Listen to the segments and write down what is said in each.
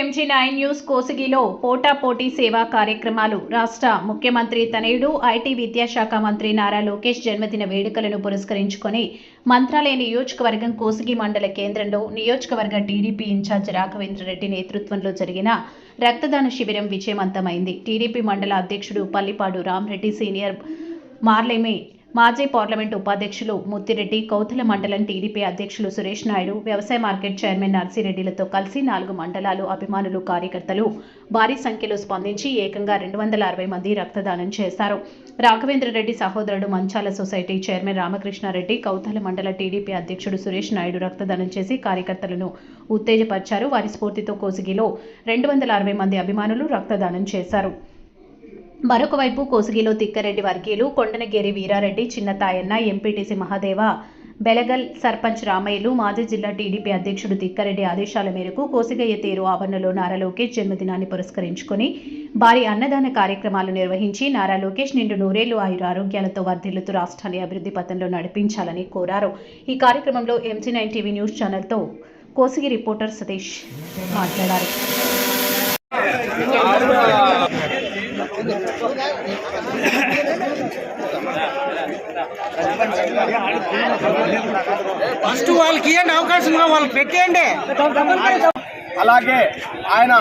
MG nine news కోసిగిలో పోటాపోటీ సేవా కార్యక్రమాలు. రాష్ట్ర ముఖ్యమంత్రి తనయుడు ఐటీ విద్యాశాఖ మంత్రి నారా లోకేష్ జన్మదిన వేడుకలను పురస్కరించుకొని మంత్రాలయ నియోజకవర్గం కోసిగి మండల కేంద్రంలో నియోజకవర్గ టీడీపీ ఇన్ఛార్జ్ రాఘవేంద్రరెడ్డి నేతృత్వంలో జరిగిన రక్తదాన శిబిరం విజయవంతమైంది. టీడీపీ మండల అధ్యక్షుడు పల్లిపాడు రామ్రెడ్డి సీనియర్ మార్లేమి మాజీ పార్లమెంట్ ఉపాధ్యక్షులు ముత్తిరెడ్డి కౌతల మండలం టీడీపీ అధ్యక్షులు సురేష్ నాయుడు వ్యవసాయ మార్కెట్ చైర్మన్ నర్సిరెడ్డిలతో కలిసి నాలుగు మండలాలు అభిమానులు కార్యకర్తలు భారీ సంఖ్యలో స్పందించి ఏకంగా రెండు వందల అరవై మంది రక్తదానం చేశారు. రాఘవేంద్రరెడ్డి సహోదరుడు మంచాల సొసైటీ చైర్మన్ రామకృష్ణారెడ్డి కౌతల మండల టీడీపీ అధ్యక్షుడు సురేష్ నాయుడు రక్తదానం చేసి కార్యకర్తలను ఉత్తేజపరిచారు. వారి స్ఫూర్తితో కోసిగిలో రెండు వందల అరవై మంది అభిమానులు రక్తదానం చేశారు. మరొకవైపు కోసిగిలో తిక్కరెడ్డి వర్గీయులు కొండనగేరి వీరారెడ్డి చిన్నతాయన్న ఎంపీటీసీ మహాదేవ బెలగల్ సర్పంచ్ రామయ్యలు మాజీ జిల్లా టీడీపీ అధ్యక్షుడు తిక్కరెడ్డి ఆదేశాల మేరకు కోసిగయ్య తీరు ఆవరణలో నారా లోకేష్ జన్మదినాన్ని పురస్కరించుకుని భారీ అన్నదాన కార్యక్రమాలు నిర్వహించి నారా లోకేష్ నిండు నూరేళ్ళు ఆయుర ఆరోగ్యాలతో వర్ధిల్లుతూ రాష్ట్రాన్ని అభివృద్ధి పథంలో నడిపించాలని కోరారు. ఈ కార్యక్రమంలో ఎంసీ నైన్ టీవీ న్యూస్ ఛానల్తో కోసిగి రిపోర్టర్ సతీష్ మాట్లాడారు. ఫస్ట్ వాళ్ళకి ఇవ్వండి అవకాశం వాళ్ళకి పెట్టేయండి. అలాగే ఆయన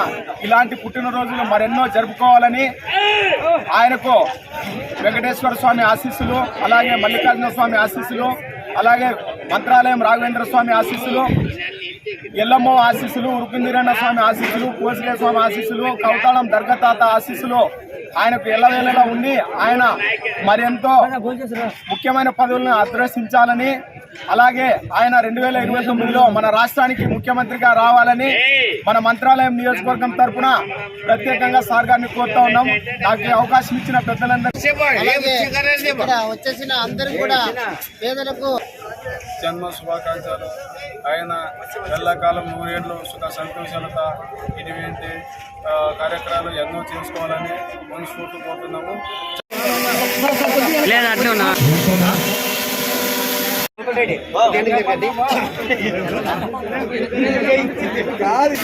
ఇలాంటి పుట్టినరోజులు మరెన్నో జరుపుకోవాలని ఆయనకు వెంకటేశ్వర స్వామి ఆశీస్సులు అలాగే మల్లికార్జున స్వామి ఆశీస్సులు అలాగే మంత్రాలయం రాఘవేంద్ర స్వామి ఆశీస్సులు ఎల్లమ్మ ఆశీస్సులు ఉరుకుందిరన్న స్వామి ఆశీస్సులు కోసిగే స్వామి ఆశీస్సులు కౌతాళం దర్గతాత ఆశీస్సులు ఆయనకు ఎల్లవేళలా ఉండి ఆయన మరెంతో ముఖ్యమైన పదవులను అదృశించాలని అలాగే ఆయన రెండు వేల ఇరవై తొమ్మిదిలో మన రాష్ట్రానికి ముఖ్యమంత్రిగా రావాలని మన మంత్రాలయం నియోజకవర్గం తరఫున ప్రత్యేకంగా సార్ గారిని కోరుతా ఉన్నాం. నాకు అవకాశం ఇచ్చిన పెద్దలందరూ వచ్చేసిన అందరూ కూడా పేదలకు జన్మ శుభాకాంక్షలు. ఆయన ఎల్లకాలం నూరేళ్ళు సుఖ సంతోషాలత ఇటువంటి కార్యక్రమాలు ఎన్నో చేసుకోవాలని మనస్ఫూర్తి కోరుతున్నాము. కాదు